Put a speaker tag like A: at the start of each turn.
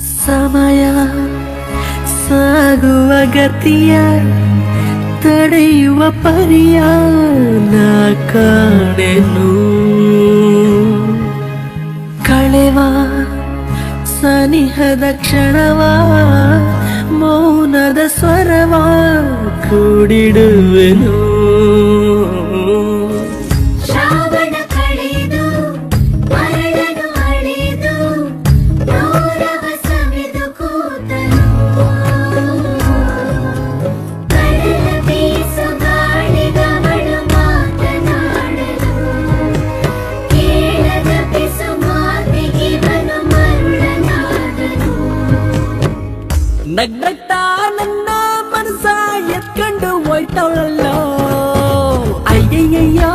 A: ಸಮಯ ಸಾಗುವ ಗತಿಯ ತಡೆಯುವ ಪರಿಯ ಕಾಣೆನು. ಕಳೆವ ಸನಿಹದ ಕ್ಷಣವ ಮೌನದ ಸ್ವರವ ಕೂಡಿಡುವೆನು. ನಗ್ನಗ್ತಾ ನನ್ನ ಮನಸ ಎತ್ಕೊಂಡು ಹೋಯ್ತವಳಲ್ಲೋ ಅಯ್ಯಯ್ಯಯ್ಯೋ